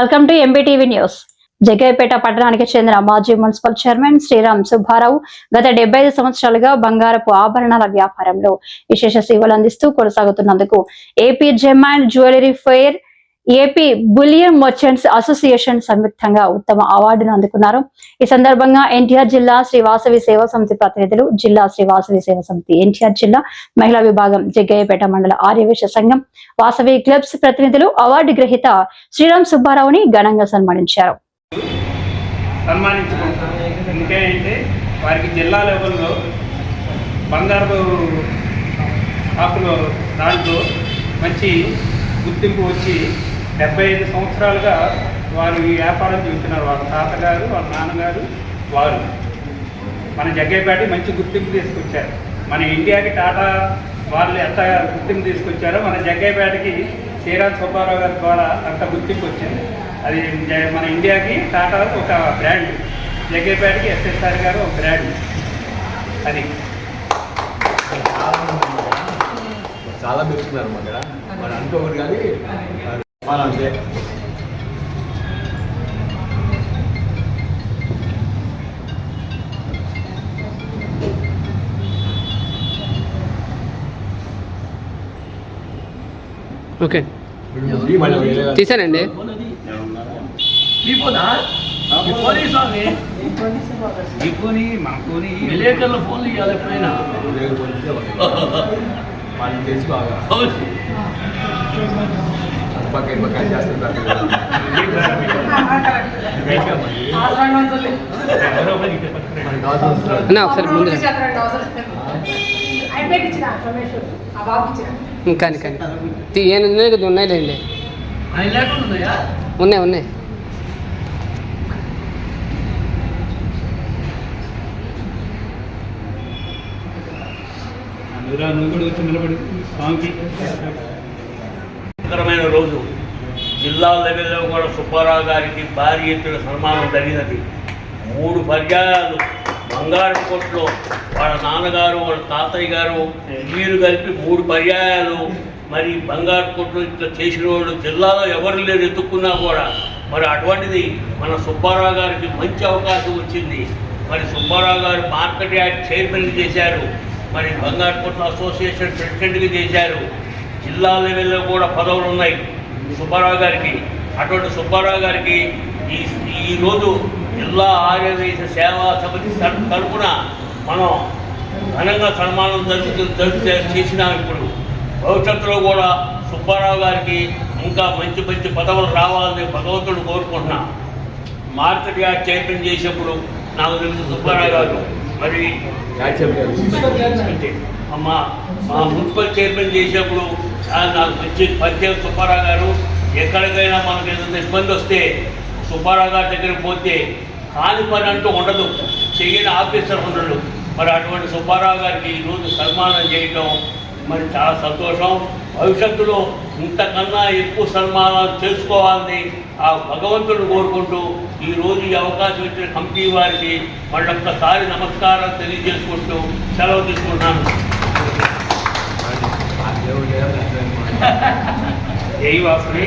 Welcome to MBTV news. Jaggayyapeta పట్టణానికి చెందిన మాజీ మున్సిపల్ చైర్మన్ శ్రీరామ్ సుబ్బారావు గత డెబ్బై ఐదు సంవత్సరాలుగా బంగారపు ఆభరణాల వ్యాపారంలో విశేష సేవలు అందిస్తూ కొనసాగుతున్నందుకు AP gem and jewellery fair AP bullion merchants association సంయుక్తంగా ఉత్తమ అవార్డును అందుకున్నారు. ఈ సందర్భంగా ఎన్టీఆర్ జిల్లా శ్రీ వాసవి సేవా సమితి ప్రతినిధులు జిల్లా శ్రీవాసవి సేవా సమితి ఎన్టీఆర్ జిల్లా మహిళా విభాగం జగ్గయ్యపేట మండల ఆర్యవేశ సంఘం వాసవి క్లబ్స్ ప్రతినిధులు అవార్డు గ్రహీత శ్రీరామ్ సుబ్బారావుని ఘనంగా సన్మానించారు. వారికి జిల్లా లెవెల్లో బంగారు దాంట్లో మంచి గుర్తింపు వచ్చి డెబ్బై ఐదు సంవత్సరాలుగా వారు ఈ వ్యాపారం చేస్తున్నారు. వాళ్ళ తాతగారు వాళ్ళ నాన్నగారు వారు. మన జగ్గేపేట మంచి గుర్తింపు తీసుకొచ్చారు. మన ఇండియాకి టాటా వాళ్ళు ఎంత గుర్తింపు తీసుకొచ్చారో మన జగ్గేపేటకి శ్రీరామ్ సుబ్బారావు గారి ద్వారా అంత గుర్తింపు వచ్చింది. అది మన ఇండియాకి టాటా ఒక బ్రాండ్. జగ్గేపేటకి ఎస్ఎస్ఆర్ గారు ఒక బ్రాండ్. అది. చాలా మెచ్చుకున్నారు మా దగ్గర. మరి అనుకోకూడదు కానీ అంతే ఓకే. తీసానండి విలేకరుల ఫోన్లు ఇవ్వాలి ఎప్పుడైనా. వాళ్ళు. వాళ్ళకి తెలిసి బాగా పక్క పక్క చేస్తుంటారు ఒకసారి ముందు కానీ ఉన్నాయి లేకుండా ఉన్నాయా ఉన్నాయి ఉన్నాయి నువ్వు కూడా వచ్చి నిలబడి స్వామికి సుందరమైన రోజు. జిల్లా లెవెల్లో కూడా సుబ్బారావు గారికి భారీ ఎత్తున సన్మానం జరిగినది. మూడు పర్యాయాలు. బంగారు కొట్లో వాళ్ళ నాన్నగారు వాళ్ళ తాతయ్య గారు వీరు కలిపి మూడు పర్యాయాలు. మరి బంగారు కొట్లు ఇట్లా చేసిన వాళ్ళు జిల్లాలో ఎవరు లేరు ఎత్తుక్కున్నా కూడా. మరి అటువంటిది మన సుబ్బారావు గారికి మంచి అవకాశం వచ్చింది. మరి సుబ్బారావు గారు మార్కెట్ యార్డ్ చైర్మన్ చేశారు. మరి బంగారుపట్నం అసోసియేషన్ ప్రెసిడెంట్గా చేశారు. జిల్లా లెవెల్లో కూడా పదవులు ఉన్నాయి. సుబ్బారావు గారికి. అటువంటి సుబ్బారావు గారికి ఈ ఈరోజు జిల్లా ఆర్యవేశ సేవా సమితి తర- మనం ఘనంగా సన్మానం జరుపుతూ జరుపు చేసినాం ఇప్పుడు. భవిష్యత్తులో కూడా సుబ్బారావు గారికి ఇంకా మంచి మంచి పదవులు రావాలని భగవంతుడు కోరుకుంటున్నాం. మార్కెట్ యార్డ్ చైర్మన్ చేసినప్పుడు నాకు తెలుసు సుబ్బారావు గారు. మరి. అంటే మా మా మున్సిపల్ చైర్మన్ చేసినప్పుడు నాకు మంచి పరిచయం సుబ్బారావు గారు. ఎక్కడికైనా మనకు ఏదైనా ఇబ్బంది వస్తే సుబ్బారావు గారి దగ్గరికి పోతే కాని పని అంటూ ఉండదు. చెయ్యని ఆఫీసర్ ఉండడు. మరి అటువంటి సుబ్బారావు గారికి ఈరోజు సన్మానం చేయటం మరి చాలా సంతోషం. భవిష్యత్తులో ఇంతకన్నా ఎక్కువ సన్మానాలు చేసుకోవాలని ఆ భగవంతుడు కోరుకుంటూ ఈ రోజు ఈ అవకాశం ఇచ్చిన కమిటీ వారికి మళ్ళొక్కసారి నమస్కారం తెలియజేసుకుంటూ సెలవు తీసుకుంటున్నాను. ఏ వాసని?